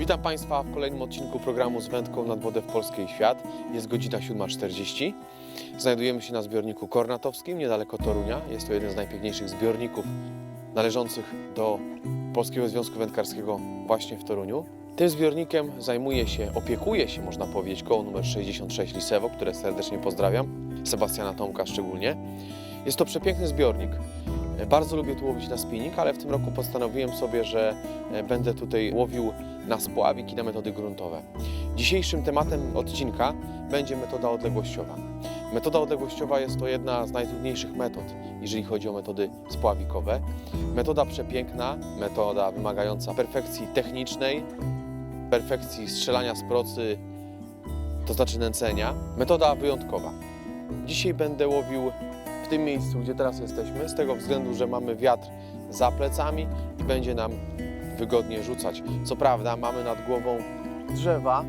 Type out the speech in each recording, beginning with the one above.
Witam Państwa w kolejnym odcinku programu z wędką nad wodę w Polskę i świat. Jest godzina 7.40. Znajdujemy się na zbiorniku Kornatowskim, niedaleko Torunia. Jest to jeden z najpiękniejszych zbiorników należących do Polskiego Związku Wędkarskiego właśnie w Toruniu. Tym zbiornikiem zajmuje się, opiekuje się, można powiedzieć, koło numer 66 Lisewo, które serdecznie pozdrawiam, Sebastiana Tomka szczególnie. Jest to przepiękny zbiornik. Bardzo lubię tu łowić na spinning, ale w tym roku postanowiłem sobie, że e, będę tutaj łowił na spławik i na metody gruntowe. Dzisiejszym tematem odcinka będzie metoda odległościowa. Metoda odległościowa jest to jedna z najtrudniejszych metod, jeżeli chodzi o metody spławikowe. Metoda przepiękna, metoda wymagająca perfekcji technicznej, perfekcji strzelania z procy, to znaczy nęcenia. Metoda wyjątkowa. Dzisiaj będę łowił tym miejscu, gdzie teraz jesteśmy, z tego względu, że mamy wiatr za plecami i będzie nam wygodnie rzucać. Co prawda mamy nad głową drzewa,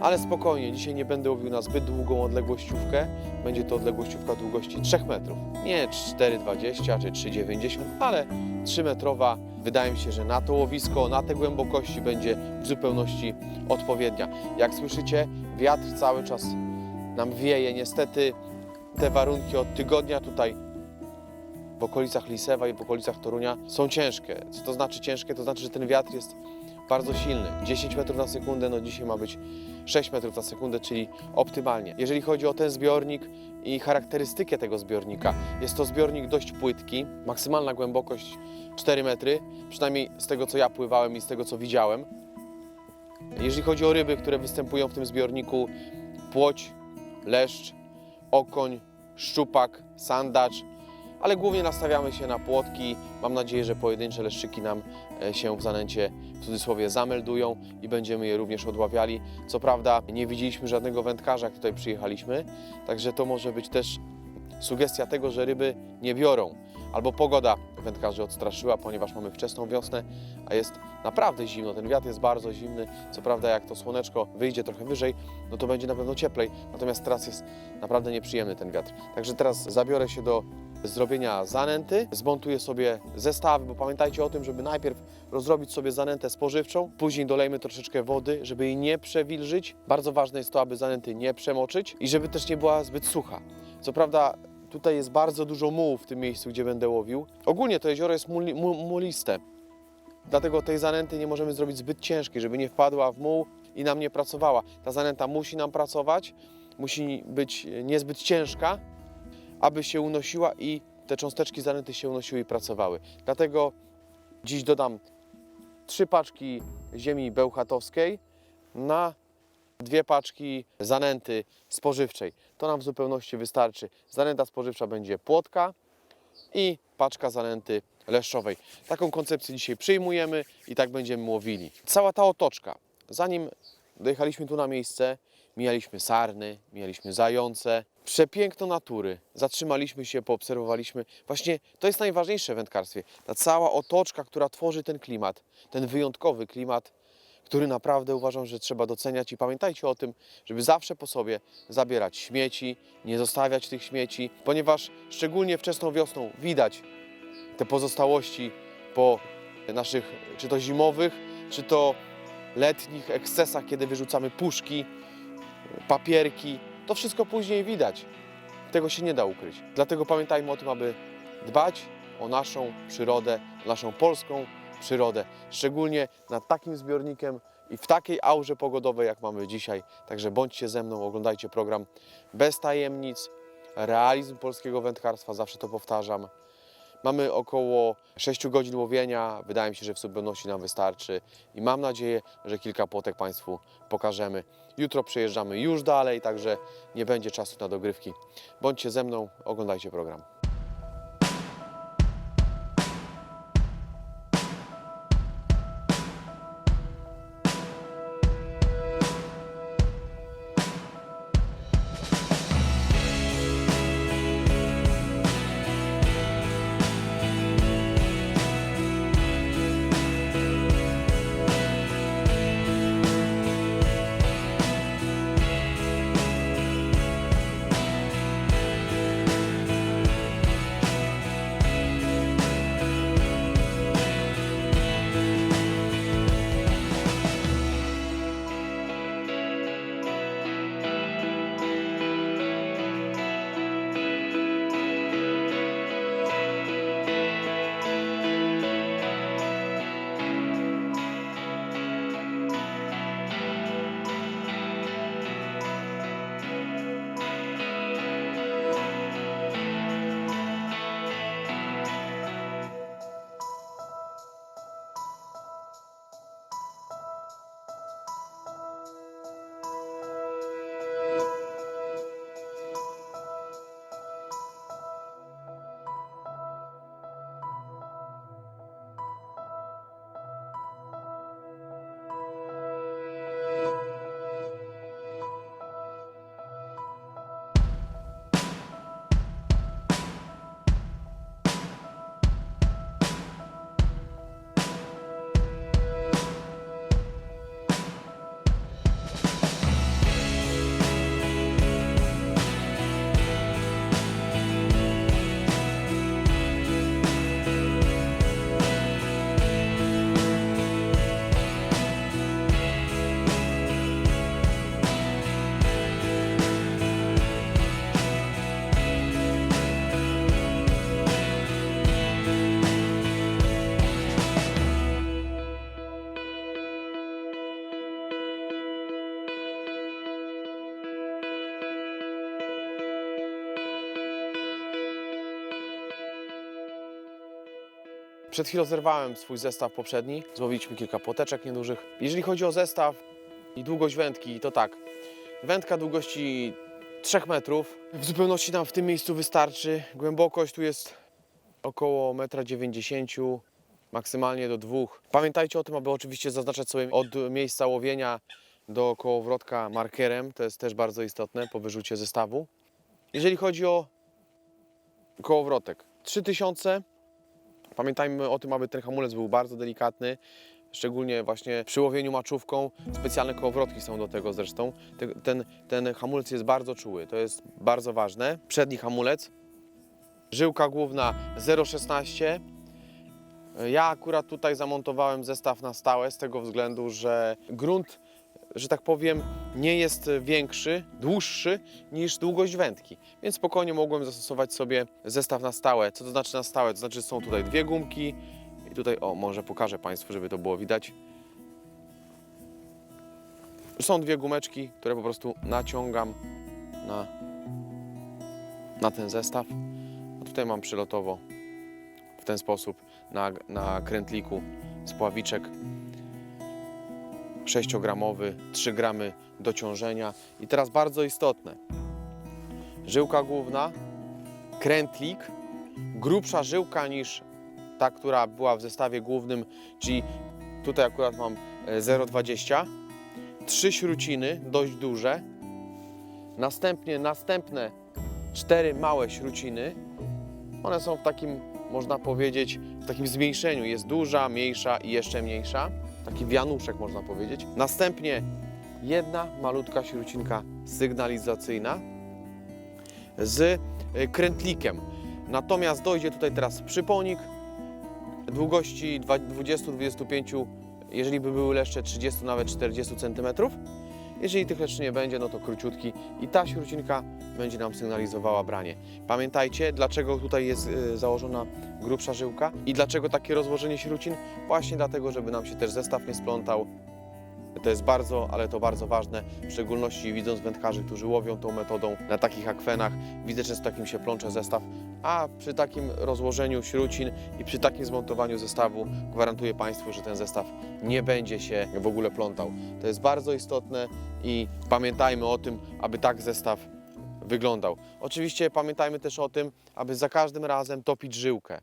ale spokojnie, dzisiaj nie będę łowił na zbyt długą odległościówkę. Będzie to odległościówka długości 3 metrów. Nie 4,20 czy 3,90, ale 3 metrowa. Wydaje mi się, że na to łowisko, na te głębokości będzie w zupełności odpowiednia. Jak słyszycie, wiatr cały czas nam wieje. Niestety te warunki od tygodnia tutaj w okolicach Lisewa i w okolicach Torunia są ciężkie. Co to znaczy ciężkie? To znaczy, że ten wiatr jest bardzo silny. 10 metrów na sekundę, no dzisiaj ma być 6 metrów na sekundę, czyli optymalnie. Jeżeli chodzi o ten zbiornik i charakterystykę tego zbiornika, jest to zbiornik dość płytki, maksymalna głębokość 4 metry, przynajmniej z tego co ja pływałem i z tego co widziałem. Jeżeli chodzi o ryby, które występują w tym zbiorniku, płoć, leszcz, okoń, szczupak, sandacz, ale głównie nastawiamy się na płotki. Mam nadzieję, że pojedyncze leszczyki nam e, się w zanęcie w cudzysłowie zameldują i będziemy je również odławiali. Co prawda nie widzieliśmy żadnego wędkarza, jak tutaj przyjechaliśmy, także to może być też sugestia tego, że ryby nie biorą. Albo pogoda wędkarzy odstraszyła, ponieważ mamy wczesną wiosnę, a jest naprawdę zimno. Ten wiatr jest bardzo zimny. Co prawda, jak to słoneczko wyjdzie trochę wyżej, no to będzie na pewno cieplej. Natomiast teraz jest naprawdę nieprzyjemny ten wiatr. Także teraz zabiorę się do zrobienia zanęty, zmontuję sobie zestawy, bo pamiętajcie o tym, żeby najpierw rozrobić sobie zanętę spożywczą, później dolejmy troszeczkę wody, żeby jej nie przewilżyć. Bardzo ważne jest to, aby zanęty nie przemoczyć i żeby też nie była zbyt sucha. Co prawda tutaj jest bardzo dużo mułu w tym miejscu, gdzie będę łowił. Ogólnie to jezioro jest muli, mu, muliste, dlatego tej zanęty nie możemy zrobić zbyt ciężkiej, żeby nie wpadła w muł i nam nie pracowała. Ta zanęta musi nam pracować, musi być niezbyt ciężka, aby się unosiła i te cząsteczki zanęty się unosiły i pracowały. Dlatego dziś dodam trzy paczki ziemi bełchatowskiej na dwie paczki zanęty spożywczej. To nam w zupełności wystarczy. Zanęta spożywcza będzie płotka i paczka zanęty leszczowej. Taką koncepcję dzisiaj przyjmujemy i tak będziemy łowili. Cała ta otoczka, zanim dojechaliśmy tu na miejsce, mijaliśmy sarny, mijaliśmy zające, przepiękno natury. Zatrzymaliśmy się, poobserwowaliśmy. Właśnie to jest najważniejsze w wędkarstwie. Ta cała otoczka, która tworzy ten klimat, ten wyjątkowy klimat, który naprawdę uważam, że trzeba doceniać i pamiętajcie o tym, żeby zawsze po sobie zabierać śmieci, nie zostawiać tych śmieci, ponieważ szczególnie wczesną wiosną widać te pozostałości po naszych, czy to zimowych, czy to letnich ekscesach, kiedy wyrzucamy puszki, papierki. To wszystko później widać. Tego się nie da ukryć. Dlatego pamiętajmy o tym, aby dbać o naszą przyrodę, naszą polską przyrodę. Szczególnie nad takim zbiornikiem i w takiej aurze pogodowej, jak mamy dzisiaj. Także bądźcie ze mną, oglądajcie program bez tajemnic. Realizm polskiego wędkarstwa, zawsze to powtarzam. Mamy około 6 godzin łowienia. Wydaje mi się, że w zupełności nam wystarczy i mam nadzieję, że kilka płotek Państwu pokażemy. Jutro przejeżdżamy już dalej, także nie będzie czasu na dogrywki. Bądźcie ze mną, oglądajcie program. Przed chwilą zerwałem swój zestaw poprzedni, złowiliśmy kilka płoteczek niedużych. Jeżeli chodzi o zestaw i długość wędki, to tak, wędka długości 3 metrów, w zupełności nam w tym miejscu wystarczy. Głębokość tu jest około 1,90 m, maksymalnie do 2. Pamiętajcie o tym, aby oczywiście zaznaczać sobie od miejsca łowienia do kołowrotka markerem, to jest też bardzo istotne po wyrzucie zestawu. Jeżeli chodzi o kołowrotek, 3000 Pamiętajmy o tym, aby ten hamulec był bardzo delikatny, szczególnie właśnie przy łowieniu maczówką. Specjalne kołowrotki są do tego zresztą. Te- Ten, ten hamulec jest bardzo czuły, to jest bardzo ważne. Przedni hamulec, żyłka główna 0,16. Ja akurat tutaj zamontowałem zestaw na stałe z tego względu, że grunt, że tak powiem, nie jest większy, dłuższy niż długość wędki. Więc spokojnie mogłem zastosować sobie zestaw na stałe. Co to znaczy na stałe? To znaczy są tutaj dwie gumki i tutaj, o może pokażę Państwu, żeby to było widać. Są dwie gumeczki, które po prostu naciągam na, na ten zestaw. A tutaj mam przylotowo w ten sposób na, na krętliku spławiczek 6-gramowy, 3 gramy dociążenia. I teraz bardzo istotne. Żyłka główna, krętlik, grubsza żyłka niż ta, która była w zestawie głównym, czyli tutaj akurat mam e, 0,20, trzy śruciny, dość duże, następnie następne cztery małe śruciny. One są w takim, można powiedzieć, w takim zmniejszeniu. Jest duża, mniejsza i jeszcze mniejsza. Taki wianuszek, można powiedzieć. Następnie jedna malutka śrucinka sygnalizacyjna z y, krętlikiem. Natomiast dojdzie tutaj teraz przyponik długości dwa- 20-25, jeżeli by były leszcze 30, nawet 40 cm. Jeżeli tych leszczy nie będzie, no to króciutki i ta śrucinka będzie nam sygnalizowała branie. Pamiętajcie, dlaczego tutaj jest y, założona grubsza żyłka i dlaczego takie rozłożenie śrucin? Właśnie dlatego, żeby nam się też zestaw nie splątał. To jest bardzo, ale to bardzo ważne, w szczególności widząc wędkarzy, którzy łowią tą metodą na takich akwenach. Widzę, z takim się plącze zestaw, a przy takim rozłożeniu śrucin i przy takim zmontowaniu zestawu gwarantuję Państwu, że ten zestaw nie będzie się w ogóle plątał. To jest bardzo istotne i pamiętajmy o tym, aby tak zestaw wyglądał. Oczywiście pamiętajmy też o tym, aby za każdym razem topić żyłkę.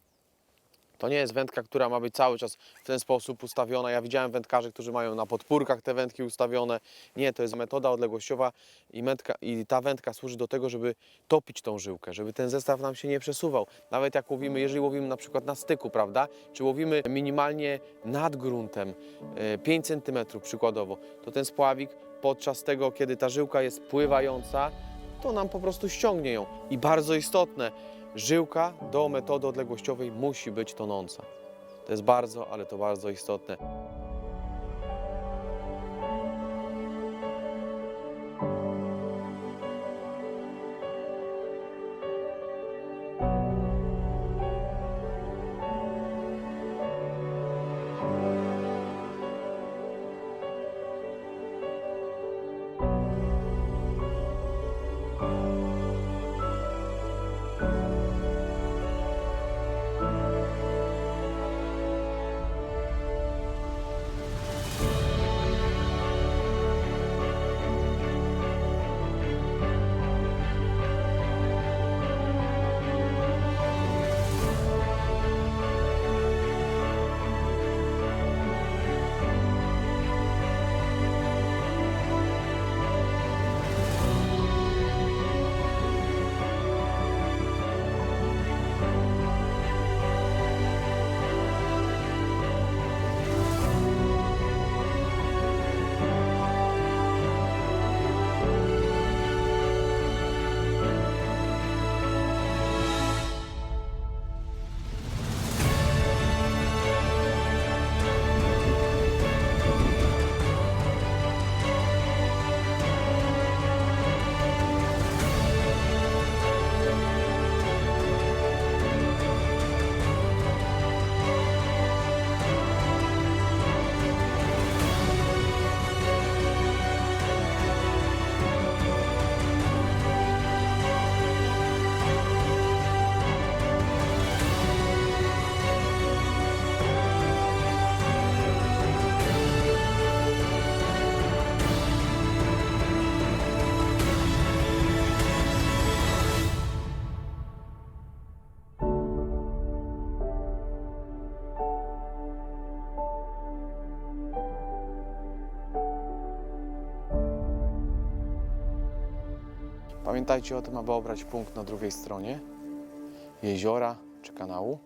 To nie jest wędka, która ma być cały czas w ten sposób ustawiona. Ja widziałem wędkarzy, którzy mają na podpórkach te wędki ustawione. Nie, to jest metoda odległościowa i, wędka, i ta wędka służy do tego, żeby topić tą żyłkę, żeby ten zestaw nam się nie przesuwał. Nawet jak łowimy, jeżeli łowimy na przykład na styku, prawda, czy łowimy minimalnie nad gruntem, e, 5 cm przykładowo, to ten spławik podczas tego, kiedy ta żyłka jest pływająca, to nam po prostu ściągnie ją. I bardzo istotne, żyłka do metody odległościowej musi być tonąca. To jest bardzo, ale to bardzo istotne. Pamiętajcie o tym, aby obrać punkt na drugiej stronie jeziora czy kanału.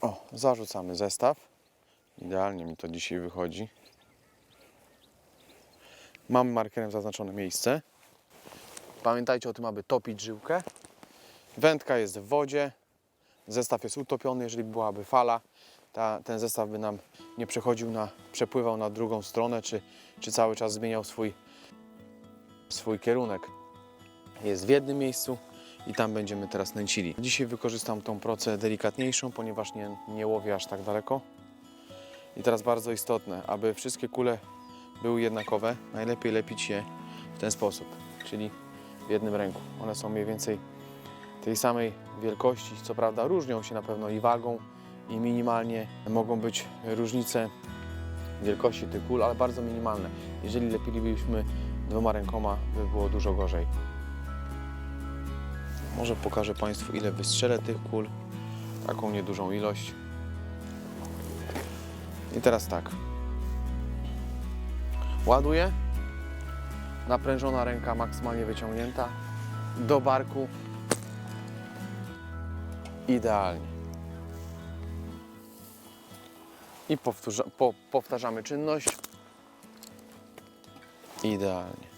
O, zarzucamy zestaw. Idealnie mi to dzisiaj wychodzi. Mam markerem zaznaczone miejsce. Pamiętajcie o tym, aby topić żyłkę. Wędka jest w wodzie. Zestaw jest utopiony, jeżeli byłaby fala, ta, ten zestaw by nam nie przechodził na, przepływał na drugą stronę, czy, czy cały czas zmieniał swój, swój kierunek. Jest w jednym miejscu i tam będziemy teraz nęcili. Dzisiaj wykorzystam tą procę delikatniejszą, ponieważ nie, nie łowię aż tak daleko. I teraz bardzo istotne, aby wszystkie kule były jednakowe, najlepiej lepić je w ten sposób, czyli w jednym ręku. One są mniej więcej tej samej wielkości, co prawda różnią się na pewno i wagą, i minimalnie mogą być różnice wielkości tych kul, ale bardzo minimalne. Jeżeli lepilibyśmy dwoma rękoma, by było dużo gorzej. Może pokażę Państwu, ile wystrzelę tych kul. Taką niedużą ilość. I teraz tak. Ładuję. Naprężona ręka maksymalnie wyciągnięta. Do barku. Idealnie. I powtórza, po, powtarzamy czynność. Idealnie.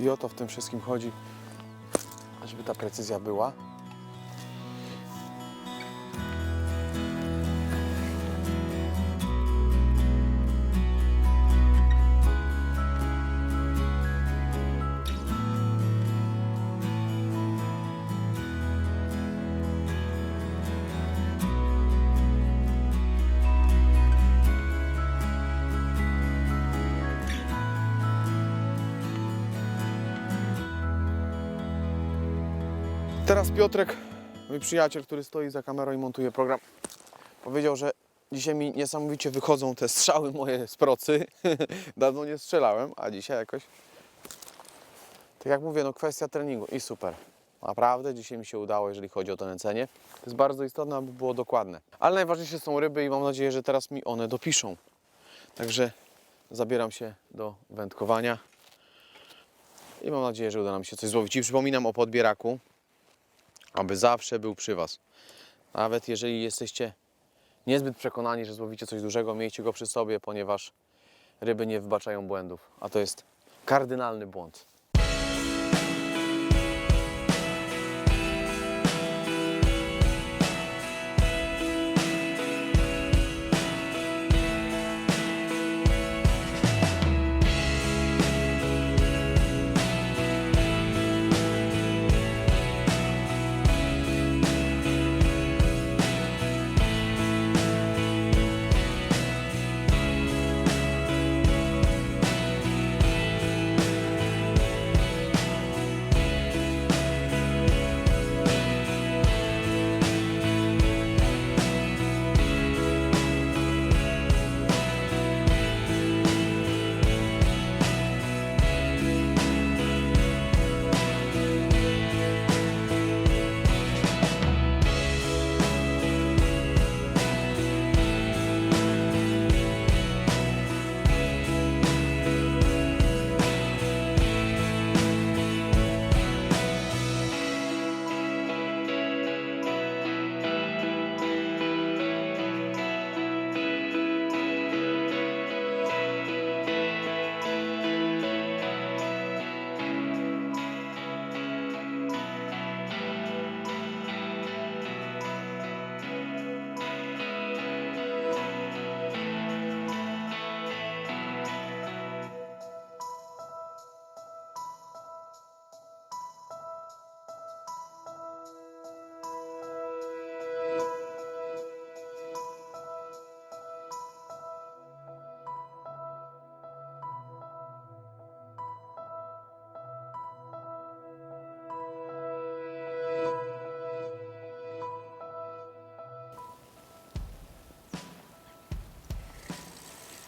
I o to w tym wszystkim chodzi, żeby ta precyzja była. Teraz Piotrek, mój przyjaciel, który stoi za kamerą i montuje program, powiedział, że dzisiaj mi niesamowicie wychodzą te strzały moje z procy. Dawno nie strzelałem, a dzisiaj jakoś. Tak jak mówię, no kwestia treningu i super. Naprawdę dzisiaj mi się udało, jeżeli chodzi o to nęcenie. To jest bardzo istotne, aby było dokładne. Ale najważniejsze są ryby i mam nadzieję, że teraz mi one dopiszą. Także zabieram się do wędkowania i mam nadzieję, że uda nam się coś złowić. I przypominam o podbieraku aby zawsze był przy Was. Nawet jeżeli jesteście niezbyt przekonani, że złowicie coś dużego, miejcie go przy sobie, ponieważ ryby nie wybaczają błędów, a to jest kardynalny błąd.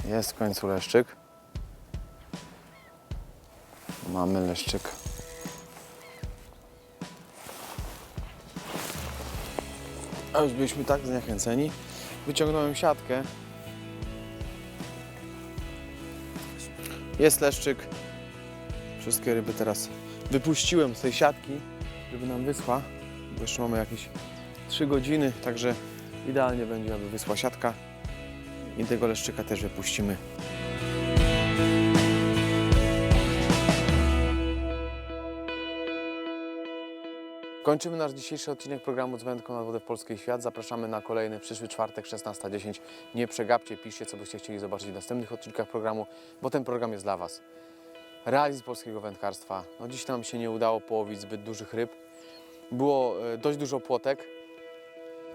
Jest w końcu leszczyk. Mamy leszczyk. A już byliśmy tak zniechęceni. Wyciągnąłem siatkę. Jest leszczyk. Wszystkie ryby teraz wypuściłem z tej siatki, żeby nam wyschła. Jeszcze mamy jakieś 3 godziny, także idealnie będzie, aby wyschła siatka. I tego leszczyka też wypuścimy. Kończymy nasz dzisiejszy odcinek programu z wędką na wodę w Polskiej Świat. Zapraszamy na kolejny przyszły czwartek 16.10. Nie przegapcie, piszcie co byście chcieli zobaczyć w następnych odcinkach programu, bo ten program jest dla Was. Realizm polskiego wędkarstwa. No dziś nam się nie udało połowić zbyt dużych ryb. Było e, dość dużo płotek,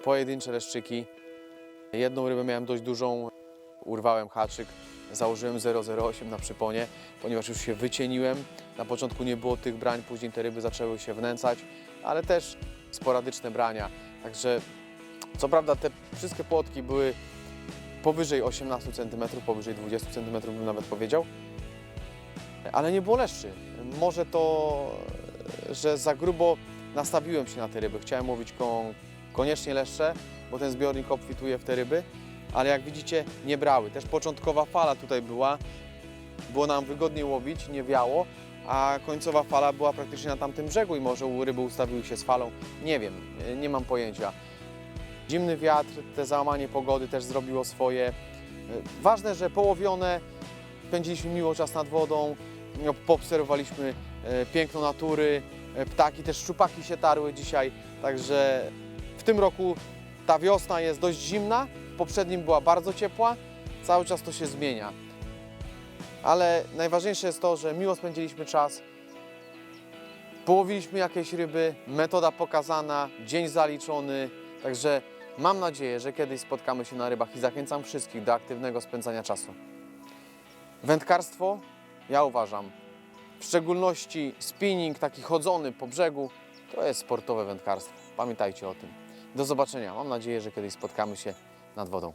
pojedyncze leszczyki. Jedną rybę miałem dość dużą, urwałem haczyk, założyłem 0,08 na przyponie, ponieważ już się wycieniłem. Na początku nie było tych brań, później te ryby zaczęły się wnęcać, ale też sporadyczne brania. Także co prawda te wszystkie płotki były powyżej 18 cm, powyżej 20 cm bym nawet powiedział, ale nie było leszczy. Może to, że za grubo nastawiłem się na te ryby. Chciałem kon, koniecznie leszcze, bo ten zbiornik obfituje w te ryby, ale jak widzicie nie brały. Też początkowa fala tutaj była, było nam wygodniej łowić, nie wiało, a końcowa fala była praktycznie na tamtym brzegu i może ryby ustawiły się z falą. Nie wiem, nie mam pojęcia. Zimny wiatr, te załamanie pogody też zrobiło swoje. Ważne, że połowione, spędziliśmy miło czas nad wodą, no, poobserwowaliśmy e, piękno natury, e, ptaki, też szczupaki się tarły dzisiaj, także w tym roku ta wiosna jest dość zimna, w poprzednim była bardzo ciepła, cały czas to się zmienia. Ale najważniejsze jest to, że miło spędziliśmy czas, połowiliśmy jakieś ryby, metoda pokazana, dzień zaliczony, także mam nadzieję, że kiedyś spotkamy się na rybach i zachęcam wszystkich do aktywnego spędzania czasu. Wędkarstwo, ja uważam, w szczególności spinning taki chodzony po brzegu, to jest sportowe wędkarstwo. Pamiętajcie o tym. Do zobaczenia. Mam nadzieję, że kiedyś spotkamy się nad wodą.